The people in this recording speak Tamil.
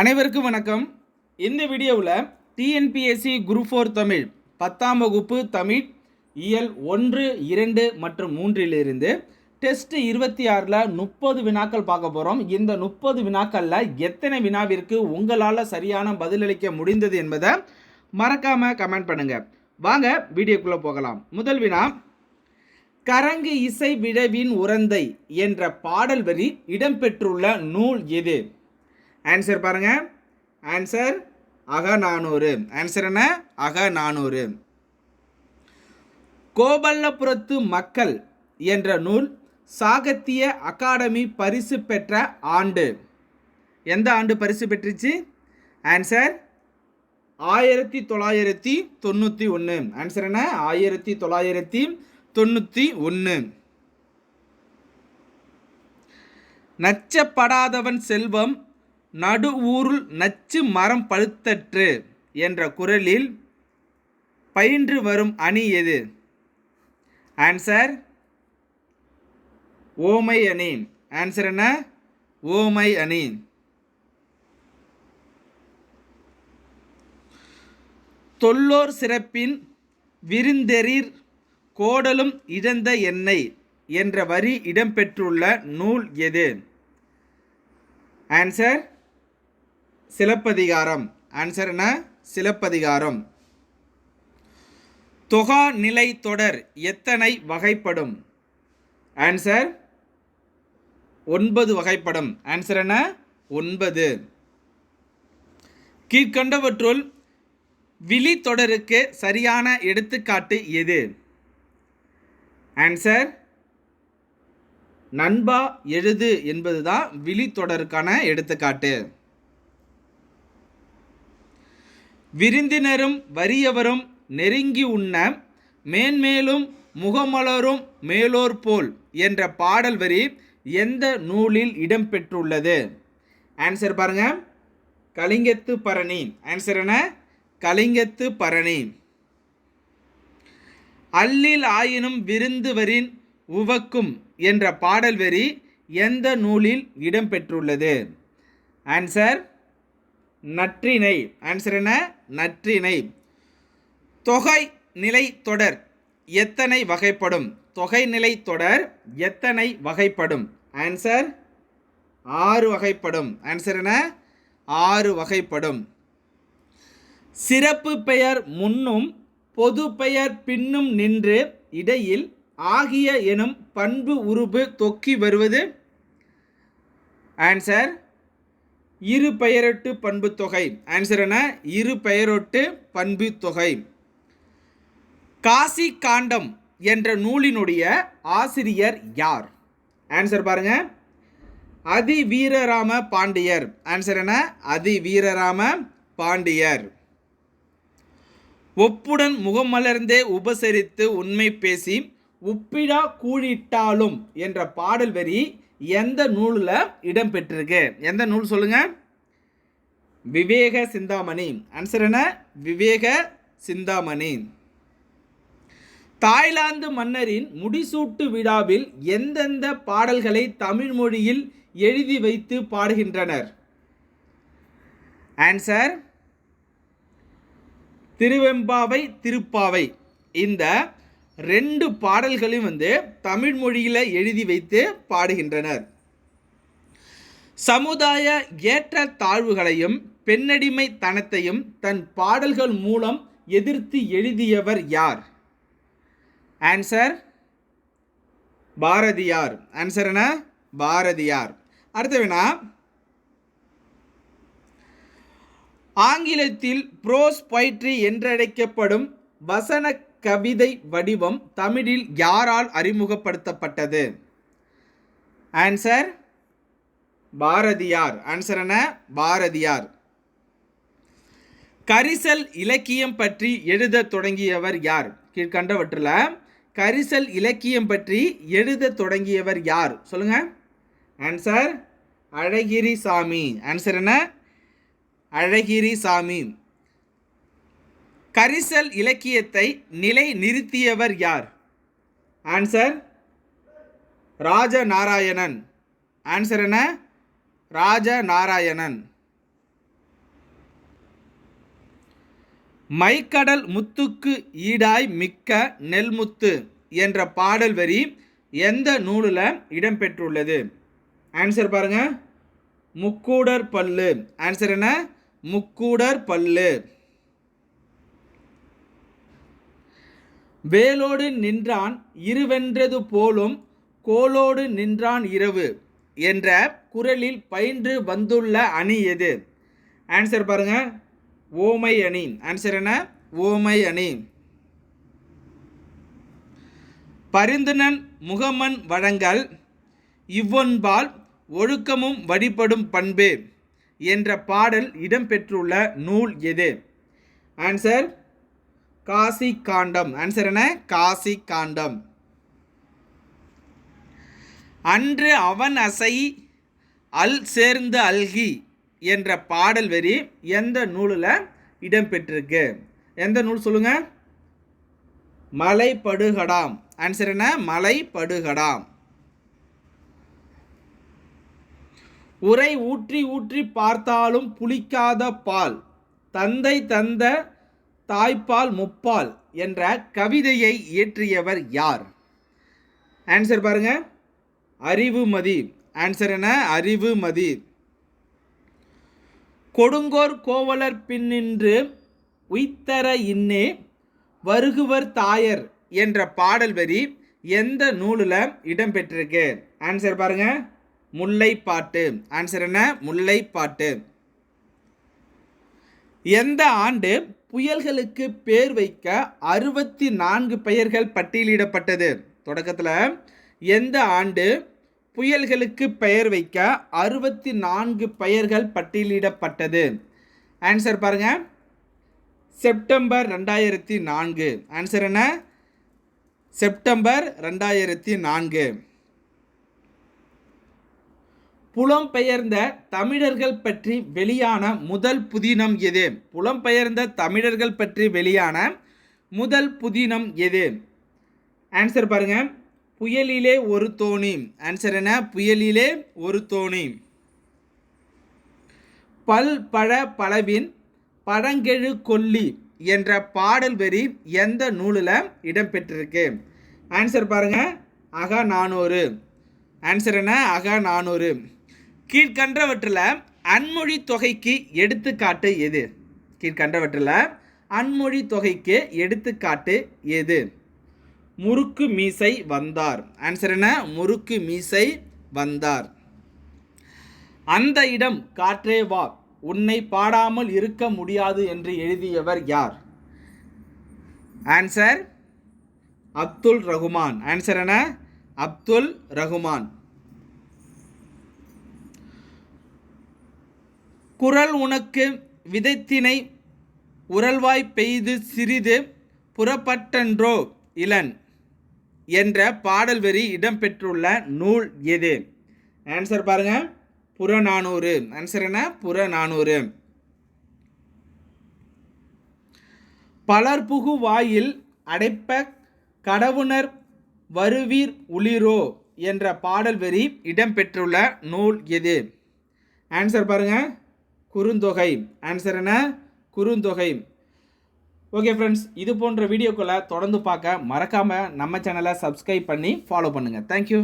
அனைவருக்கும் வணக்கம். இந்த வீடியோவில் டிஎன்பிஎஸ்சி குரூப் ஃபோர் தமிழ் பத்தாம் வகுப்பு தமிழ் இயல் ஒன்று இரண்டு மற்றும் மூன்றிலிருந்து டெஸ்ட் இருபத்தி ஆறில் முப்பது வினாக்கள் பார்க்க போகிறோம் இந்த முப்பது வினாக்களில் எத்தனை வினாவிற்கு உங்களால் சரியான பதிலளிக்க முடிந்தது என்பதை மறக்காமல் கமெண்ட் பண்ணுங்கள் வாங்க வீடியோக்குள்ளே போகலாம். முதல் வினா கரங்கு இசை விழவின் உரந்தை என்ற பாடல் வரி இடம்பெற்றுள்ள நூல் எது? ஆன்சர் பாருங்கள் ஆன்சர் அக நானூறு. ஆன்சர் என்ன? அக நானூறு. கோபல்லபுரத்து மக்கள் என்ற நூல் சாகித்ய அகாடமி பரிசு பெற்ற ஆண்டு. எந்த ஆண்டு பரிசு பெற்றுச்சு? ஆன்சர் ஆயிரத்தி தொள்ளாயிரத்தி தொண்ணூற்றி ஒன்று ஆன்சர் என்ன? ஆயிரத்தி தொள்ளாயிரத்தி தொண்ணூற்றி ஒன்று நச்சப்படாதவன் செல்வம் நடு ஊருள் நச்சு மரம் பழுத்தற்று என்ற குரலில் பயின்று வரும் அணி எது? ஆன்சர் ஓமை அணி. ஆன்சர் என்ன? ஓமை அணி. தொல்லோர் சிறப்பின் விருந்தெறிர் கோடலும் இழந்த எண்ணெய் என்ற வரி இடம்பெற்றுள்ள நூல் எது? ஆன்சர் சிலப்பதிகாரம். ஆன்சர் என்ன? சிலப்பதிகாரம். தொகா நிலை தொடர் எத்தனை வகைப்படும்? ஆன்சர் ஒன்பது வகைப்படும். ஆன்சர் என்ன? ஒன்பது. கீழ்கண்டவற்றுள் விழி தொடருக்கு சரியான எடுத்துக்காட்டு எது? ஆன்சர் நண்பா எழுது என்பதுதான் விழி தொடருக்கான எடுத்துக்காட்டு. விருந்தினரும் வறியவரும் நெருங்கி உண்ண மேன்மேலும் முகமலரும் மேலோர் போல் என்ற பாடல் வரி எந்த நூலில் இடம்பெற்றுள்ளது ஆன்சர் பாருங்க. கலிங்கத்து பரணி. ஆன்சர் என்ன? கலிங்கத்து பரணி. அல்லில் ஆயினும் விருந்துவரின் உவக்கும் என்ற பாடல் வரி எந்த நூலில் இடம்பெற்றுள்ளது ஆன்சர் நற்றினை. ஆன்சர் என்ன? நற்றிணை தொகை நிலை தொடர். எத்தனை வகைப்படும்? தொகை நிலை தொடர் எத்தனை வகைப்படும்? ஆன்சர் ஆறு வகைப்படும். ஆன்சர் என்ன? ஆறு வகைப்படும். சிறப்பு பெயர் முன்னும் பொது பெயர் பின்னும் நின்று இடையில் ஆகிய எனும் பண்பு உருபு தொக்கி வருவது? ஆன்சர் இரு பெயரொட்டு பண்பு தொகை. ஆன்சர் என்ன? இரு பெயரொட்டு பண்பு தொகை. காசி காண்டம் என்ற நூலினுடைய ஆசிரியர் யார்? ஆன்சர் பாருங்க. அதி வீரராம பாண்டியர். ஆன்சர் என்ன? அதி வீரராம பாண்டியர். ஒப்புடன் முகமலர்ந்தே உபசரித்து உண்மை பேசி உப்பிடா கூழிட்டாலும் என்ற பாடல் வரி எந்த நூலில் இடம்பெற்றிருக்கு? எந்த நூல் சொல்லுங்கள் விவேக சிந்தாமணி. ஆன்சர் என்ன? விவேக சிந்தாமணி. தாய்லாந்து மன்னரின் முடிசூட்டு விழாவில் எந்தெந்த பாடல்களை தமிழ் மொழியில் எழுதி வைத்து பாடுகின்றனர்? ஆன்சர் திருவெம்பாவை திருப்பாவை. இந்த ரெண்டு பாடல்களையும் வந்து தமிழ் மொழியில் எழுதி வைத்து பாடுகின்றனர். சமுதாய ஏற்ற தாழ்வுகளையும் பெண்ணடிமை தனத்தையும் தன் பாடல்கள் மூலம் எதிர்த்து எழுதியவர் யார்? ஆன்சர் பாரதியார். ஆன்சர் என்ன? பாரதியார். அடுத்த வேணா ஆங்கிலத்தில் ப்ரோஸ் பொய்ட்ரி என்றழைக்கப்படும் வசன கவிதை வடிவம் தமிழில் யாரால் அறிமுகப்படுத்தப்பட்டது? ஆன்சர் பாரதியார். ஆன்சர் என்ன? பாரதியார். கரிசல் இலக்கியம் பற்றி எழுத தொடங்கியவர் யார்? கீழ்கண்டவற்றில் கரிசல் இலக்கியம் பற்றி எழுத தொடங்கியவர் யார்? சொல்லுங்க. ஆன்சர் அழகிரி சாமி ஆன்சர் என்ன? அழகிரி சாமி கரிசல் இலக்கியத்தை நிலை நிறுத்தியவர் யார்? ஆன்சர் ராஜநாராயணன். ஆன்சர் என்ன? ராஜநாராயணன். மைக்கடல் முத்துக்கு ஈடாய் மிக்க நெல்முத்து என்ற பாடல் வரி எந்த நூலில் இடம்பெற்றுள்ளது? ஆன்சர் பாருங்கள் முக்கூடர் பல்லு. ஆன்சர் என்ன? முக்கூடர் பல்லு. வேலோடு நின்றான் இருவென்றது போலும் கோலோடு நின்றான் இரவு என்ற குரலில் பயின்று வந்துள்ள அணி எது? ஆன்சர் பாருங்க. ஓமை அணி. ஆன்சர் என்ன? ஓமை அணி. பரிந்துனன் முகமன் வழங்கல் இவ்வொன்பால் ஒழுக்கமும் வழிபடும் பண்பு என்ற பாடல் இடம்பெற்றுள்ள நூல் எது? ஆன்சர் காசி காண்டம் ஆன்சர் என்ன? காசி காண்டம் அன்று அவன் அசை அல் சேர்ந்து அல்கி என்ற பாடல் வரி எந்த நூலில் இடம்பெற்றிருக்கு? எந்த நூல் சொல்லுங்க? மலைப்படுகடாம். ஆன்சர் என்ன? மலைப்படுகடாம். உரை ஊற்றி ஊற்றி பார்த்தாலும் புளிக்காத பால். தந்தை தந்த தாய்ப்பால் முப்பால் என்ற கவிதையை இயற்றியவர் யார்? ஆன்சர் பாருங்க. அறிவுமதி ஆன்சர் என்ன? அறிவுமதி கொடுங்கோர் கோவலர் பின்னின்று உய்தர இன்னே வருகுவர் தாயர் என்ற பாடல் வரி எந்த நூலில் இடம்பெற்றிருக்கு? ஆன்சர் பாருங்க. முல்லைப்பாட்டு. ஆன்சர் என்ன? முல்லைப்பாட்டு. எந்த ஆண்டு புயல்களுக்கு பேர் வைக்க அறுபத்தி நான்கு பெயர்கள் பட்டியலிடப்பட்டது. தொடக்கத்தில் எந்த ஆண்டு புயல்களுக்கு பெயர் வைக்க அறுபத்தி நான்கு பெயர்கள் பட்டியலிடப்பட்டது? ஆன்சர் பாருங்க. செப்டம்பர் ரெண்டாயிரத்தி நான்கு. ஆன்சர் என்ன? செப்டம்பர் ரெண்டாயிரத்தி நான்கு. புலம்பெயர்ந்த தமிழர்கள் பற்றி வெளியான முதல் புதினம் எது? புலம்பெயர்ந்த தமிழர்கள் பற்றி வெளியான முதல் புதினம் எது? ஆன்சர் பாருங்க. புயலிலே ஒரு தோணி. ஆன்சர் என்ன? புயலிலே ஒரு தோணி. பல் பழ பழவின் பழங்கெழு கொல்லி என்ற பாடல் வரி எந்த நூலில் இடம்பெற்றிருக்கு? ஆன்சர் பாருங்க. அக நானூறு ஆன்சர் என்ன? அக நானூறு கீழ்கண்டவற்றில் அன்மொழி தொகைக்கு எடுத்துக்காட்டு எது? கீழ்கண்டவற்றில் அன்மொழி தொகைக்கு எடுத்துக்காட்டு எது? முறுக்கு மீசை வந்தார். ஆன்சர் என்ன? முறுக்கு மீசை வந்தார். அந்த இடம் காற்றே வா. உன்னை பாடாமல் இருக்க முடியாது என்று எழுதியவர் யார்? ஆன்சர் அப்துல் ரகுமான். ஆன்சர் என்ன? அப்துல் ரகுமான். குரல் உனக்கு விதைத்தினை உரல்வாய் பெய்து சிறிது புறப்பட்டன்றோ இளன் என்ற பாடல் வரி இடம்பெற்றுள்ள நூல் எது? ஆன்சர் பாருங்க. புறநானூறு. ஆன்சர் என்ன? புறநானூறு. பலர் புகு வாயில் அடைப்ப கடவுணர் வருவீர் உளிரோ என்ற பாடல் வரி இடம்பெற்றுள்ள நூல் எது? ஆன்சர் பாருங்கள் குறுந்தொகை. ஆன்சர் என்ன? குறுந்தொகை. ஓகே ஃப்ரெண்ட்ஸ் இது போன்ற வீடியோக்களை தொடர்ந்து பார்க்க மறக்காமல் நம்ம சேனலை சப்ஸ்கிரைப் பண்ணி ஃபாலோ பண்ணுங்கள் தேங்க்யூ